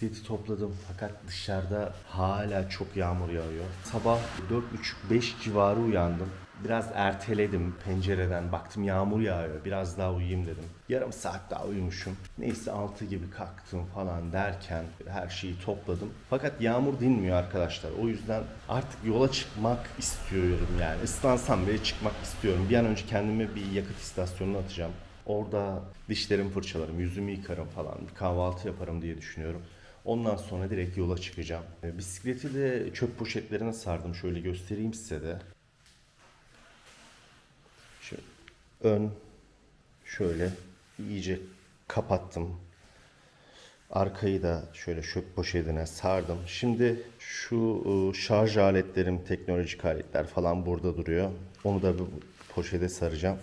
Bisikleti topladım fakat dışarıda hala çok yağmur yağıyor. Sabah 4.30-5 civarı uyandım. Biraz erteledim pencereden. Baktım yağmur yağıyor. Biraz daha uyuyayım dedim. Yarım saat daha uyumuşum. Neyse 6 gibi kalktım falan derken her şeyi topladım. Fakat yağmur dinmiyor arkadaşlar. O yüzden artık yola çıkmak istiyorum yani. Islansam bile çıkmak istiyorum. Bir an önce kendimi bir yakıt istasyonuna atacağım. Orada dişlerimi fırçalarım, yüzümü yıkarım falan. Bir kahvaltı yaparım diye düşünüyorum. Ondan sonra direkt yola çıkacağım. E, Bisikleti de çöp poşetlerine sardım. Şöyle göstereyim size de. Şöyle ön şöyle iyice kapattım. Arkayı da şöyle çöp poşetine sardım. Şimdi şu e, şarj aletlerim, teknolojik aletler falan burada duruyor. Onu da bu poşete saracağım.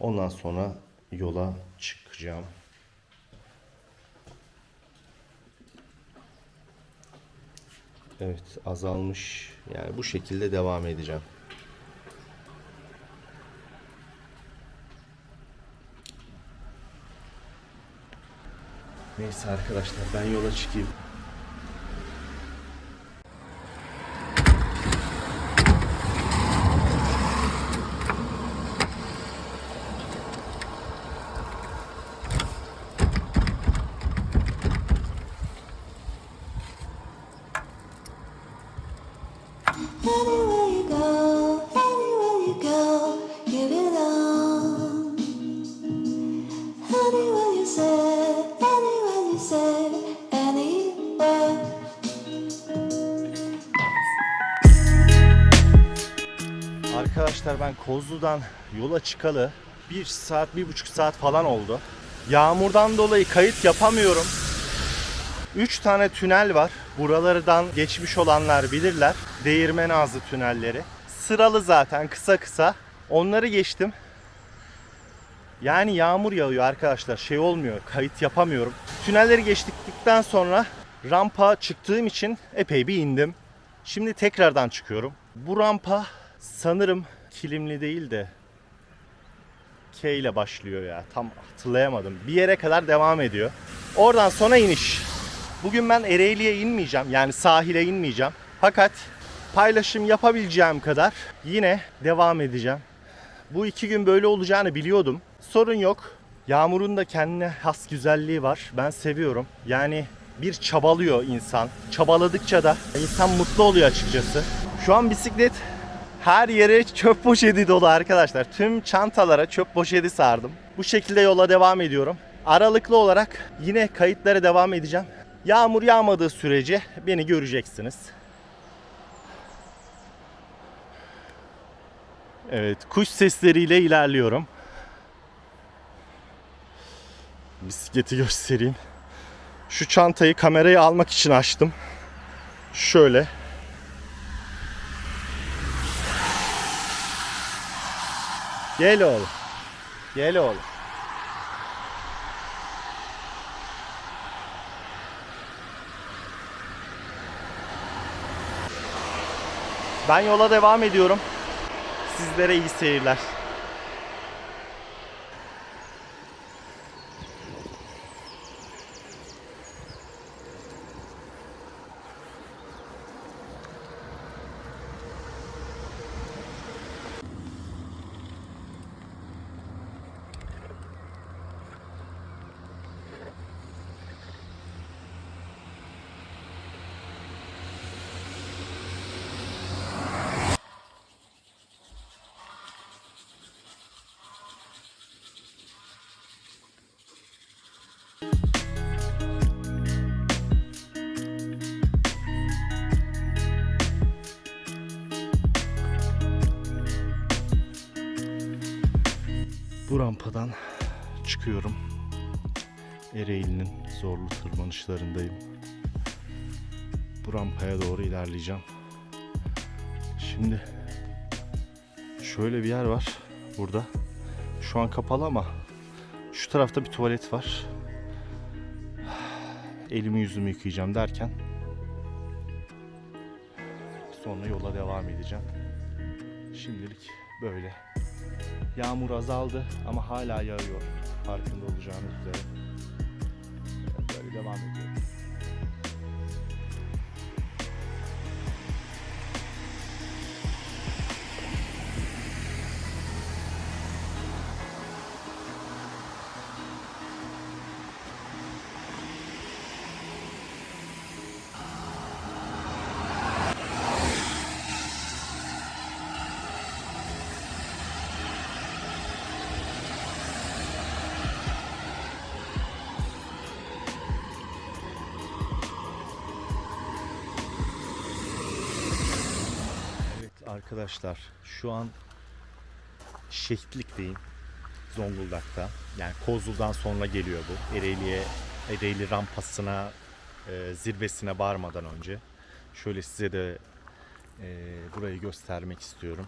Ondan sonra yola çıkacağım. Evet azalmış. Yani bu şekilde devam edeceğim. Neyse arkadaşlar ben yola çıkayım. Arkadaşlar ben Kozlu'dan yola çıkalı 1 saat, 1,5 saat falan oldu. Yağmurdan dolayı kayıt yapamıyorum. 3 tane tünel var. Buralardan geçmiş olanlar bilirler. Değirmen ağzı tünelleri. Sıralı zaten kısa kısa. Onları geçtim. Yani yağmur yağıyor arkadaşlar. Şey olmuyor. Kayıt yapamıyorum. Tünelleri geçtikten sonra rampa çıktığım için epey bir indim. Şimdi tekrardan çıkıyorum. Bu rampa sanırım kilimli değil de K ile başlıyor ya. Tam hatırlayamadım. Bir yere kadar devam ediyor. Oradan sonra iniş. Bugün ben Ereğli'ye inmeyeceğim. Yani sahile inmeyeceğim. Fakat paylaşım yapabileceğim kadar yine devam edeceğim. Bu iki gün böyle olacağını biliyordum. Sorun yok. Yağmurun da kendine has güzelliği var. Ben seviyorum. Yani bir çabalıyor insan. Çabaladıkça da insan mutlu oluyor açıkçası. Şu an bisiklet her yere çöp poşeti dolu arkadaşlar. Tüm çantalara çöp poşeti sardım. Bu şekilde yola devam ediyorum. Aralıklı olarak yine kayıtlara devam edeceğim. Yağmur yağmadığı sürece beni göreceksiniz. Evet, kuş sesleriyle ilerliyorum. Bisikleti göstereyim. Şu çantayı kameraya almak için açtım. Şöyle. Gel oğlum. Gel oğlum. Ben yola devam ediyorum. Sizlere iyi seyirler. Bu rampadan çıkıyorum. Ereğli'nin zorlu tırmanışlarındayım. Bu rampaya doğru ilerleyeceğim. Şimdi şöyle bir yer var burada. Şu an kapalı ama şu tarafta bir tuvalet var. Elimi yüzümü yıkayacağım derken sonra yola devam edeceğim. Şimdilik böyle. Yağmur azaldı ama hala yağıyor. Farkında olacağınız üzere. Böyle devam ediyoruz. Arkadaşlar şu an Şehitlik'teyim. Zonguldak'ta. Yani Kozlu'dan sonra geliyor bu. Ereğli'ye, Ereğli rampasına, e, zirvesine varmadan önce. Şöyle size de e, burayı göstermek istiyorum.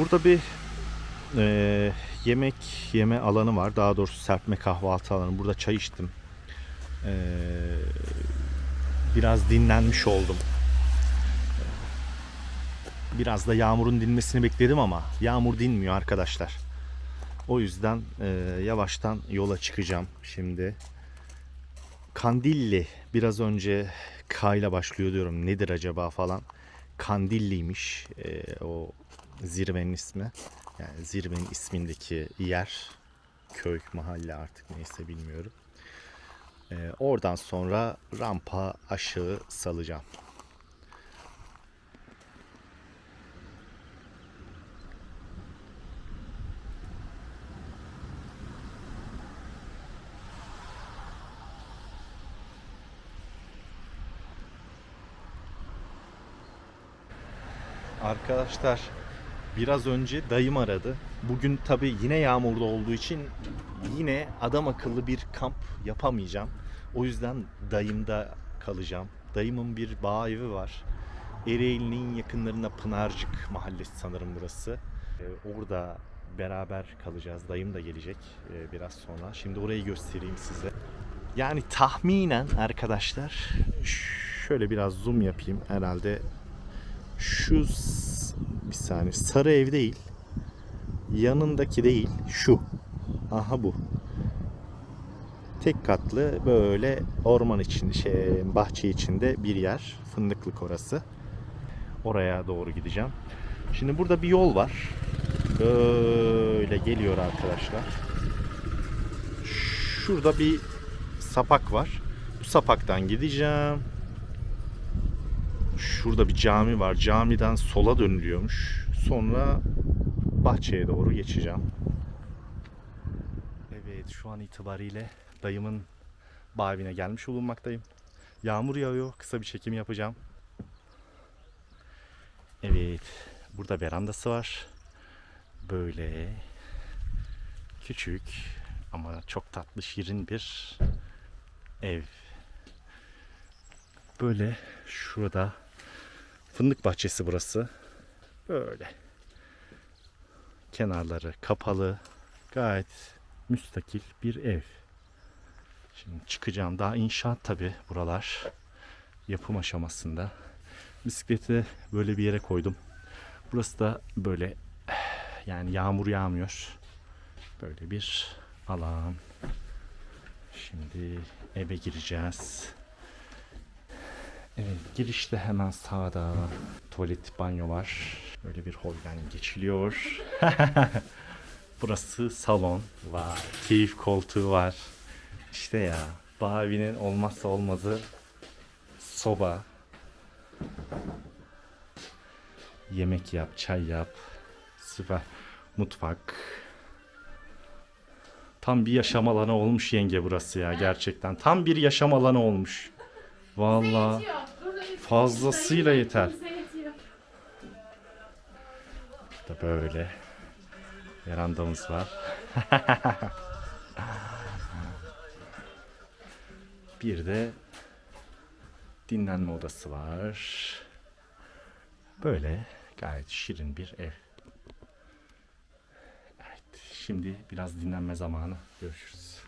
Burada bir e, yemek yeme alanı var. Daha doğrusu serpme kahvaltı alanı. Burada çay içtim. E, biraz dinlenmiş oldum. Biraz da yağmurun dinmesini bekledim ama yağmur dinmiyor arkadaşlar. O yüzden e, yavaştan yola çıkacağım şimdi. Kandilli biraz önce K ile başlıyor diyorum nedir acaba falan. Kandilli'ymiş e, o zirvenin ismi. Yani zirvenin ismindeki yer, köy, mahalle artık neyse bilmiyorum. Ee, oradan sonra rampa aşağı salacağım. Arkadaşlar biraz önce dayım aradı. Bugün tabi yine yağmurda olduğu için yine adam akıllı bir kamp yapamayacağım. O yüzden dayımda kalacağım. Dayımın bir bağ evi var. Ereğli'nin yakınlarında Pınarcık mahallesi sanırım burası. Ee, orada beraber kalacağız. Dayım da gelecek e, biraz sonra. Şimdi orayı göstereyim size. Yani tahminen arkadaşlar şöyle biraz zoom yapayım herhalde şu bir saniye sarı ev değil. Yanındaki değil. Şu. Aha bu. Tek katlı böyle orman içinde şey bahçe içinde bir yer. Fındıklık orası. Oraya doğru gideceğim. Şimdi burada bir yol var. Böyle geliyor arkadaşlar. Şurada bir sapak var. Bu sapaktan gideceğim. Şurada bir cami var. Camiden sola dönülüyormuş. Sonra bahçeye doğru geçeceğim. Evet şu an itibariyle dayımın bağ evine gelmiş bulunmaktayım. Yağmur yağıyor. Kısa bir çekim yapacağım. Evet. Burada verandası var. Böyle küçük ama çok tatlı şirin bir ev. Böyle şurada fındık bahçesi burası. Böyle. Kenarları kapalı. Gayet müstakil bir ev. Şimdi çıkacağım. Daha inşaat tabi buralar. Yapım aşamasında. Bisikleti böyle bir yere koydum. Burası da böyle yani yağmur yağmıyor. Böyle bir alan. Şimdi eve gireceğiz. Evet girişte hemen sağda tuvalet banyo var. Böyle bir holden geçiliyor. Burası salon var. Keyif koltuğu var. İşte ya bağ evinin olmazsa olmazı soba. Yemek yap, çay yap. Süper. Mutfak. Tam bir yaşam alanı olmuş yenge burası ya gerçekten. Tam bir yaşam alanı olmuş. Vallahi fazlasıyla yeter. da böyle verandamız var. bir de dinlenme odası var. Böyle gayet şirin bir ev. Evet, şimdi biraz dinlenme zamanı. Görüşürüz.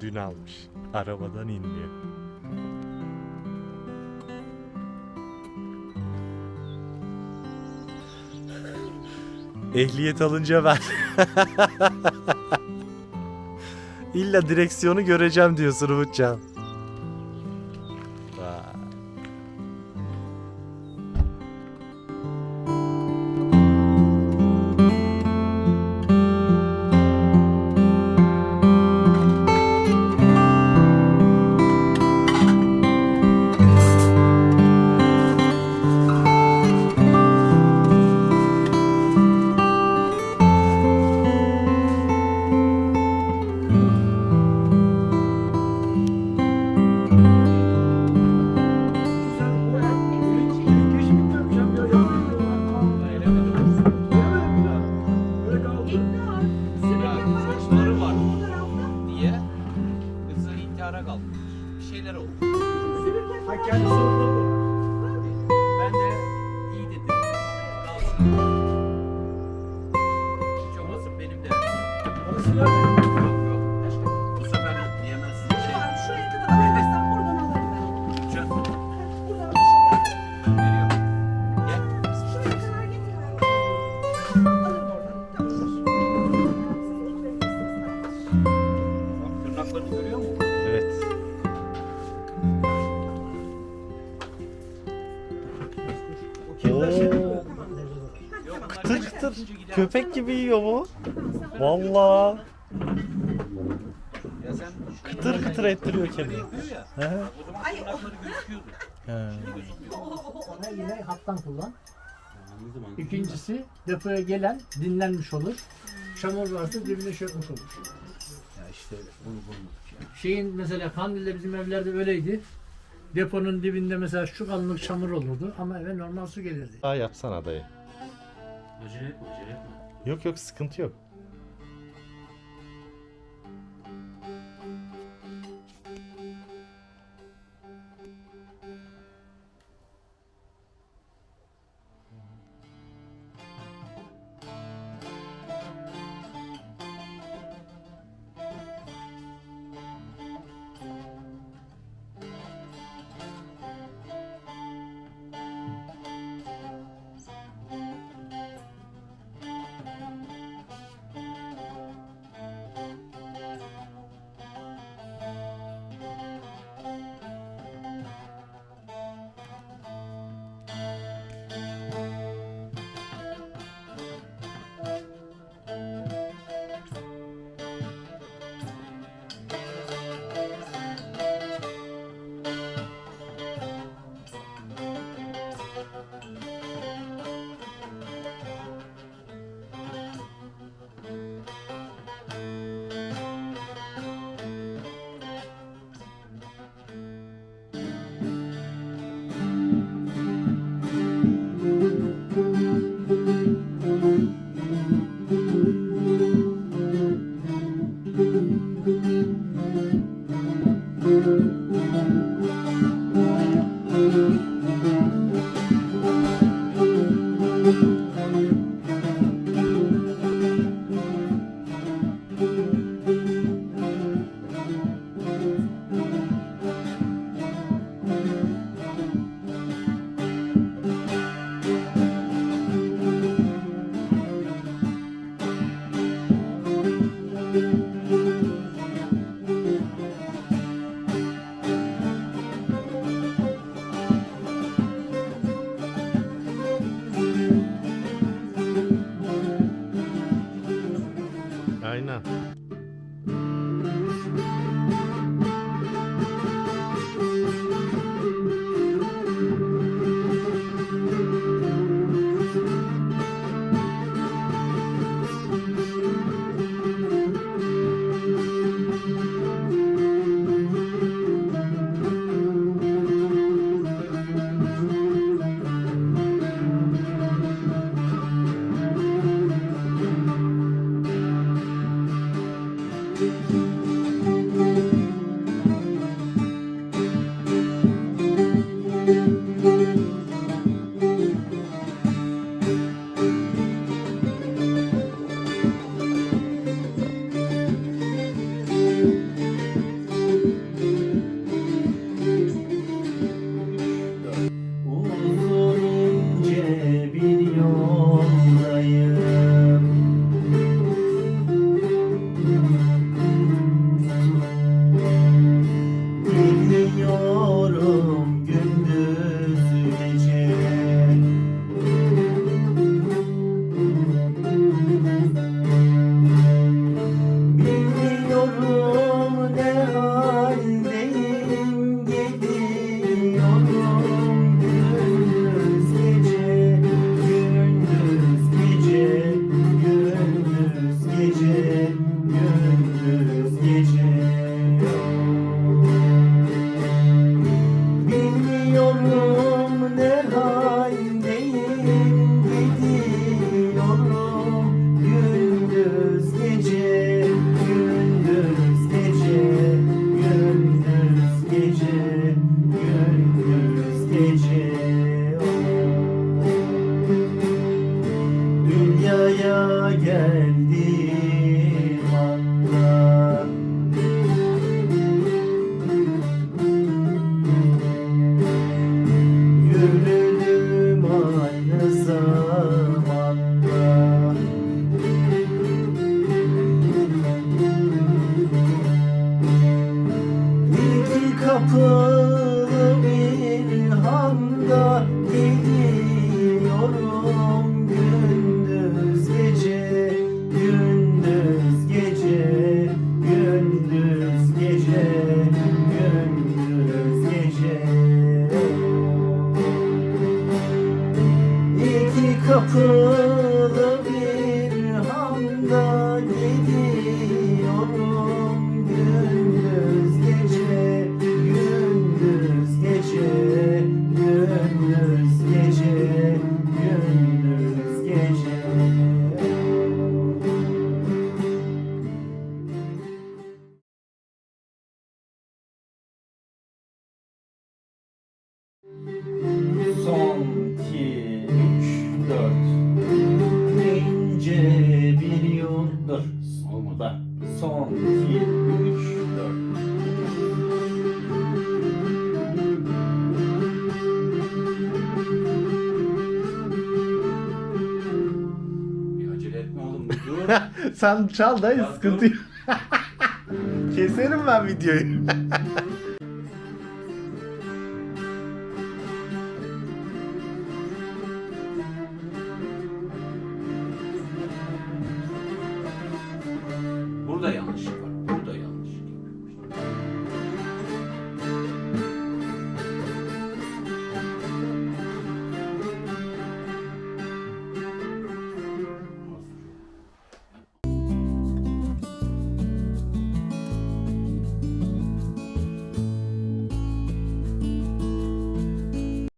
Dün almış. Arabadan iniyor. Ehliyet alınca ben İlla direksiyonu göreceğim diyorsun Umutcan. Ben kıtır kıtır. Köpek gibi yiyor bu. Sen kıtır kıtır ettiriyor böyle kendini. yapıyor ya. He. O zaman tırnakları gözüküyordu. He. Şimdi gözükmüyor. Ona yine hattan kullan. İkincisi depoya gelen dinlenmiş olur. Çamur varsa dibine çökmüş olur. Ya işte bunu bulmadık ya. Şeyin mesela Kandil'de bizim evlerde öyleydi. Deponun dibinde mesela şu kalınlık çamur olurdu ama eve normal su gelirdi. Daha yapsana dayı. Acele etme, acele etme. Yok yok sıkıntı yok. Kapılı bir handa gidiyorum gündüz gece gündüz gece gündüz gece gündüz gece. İki kapılı Sen çal da sıkıntı yok. Keserim ben videoyu.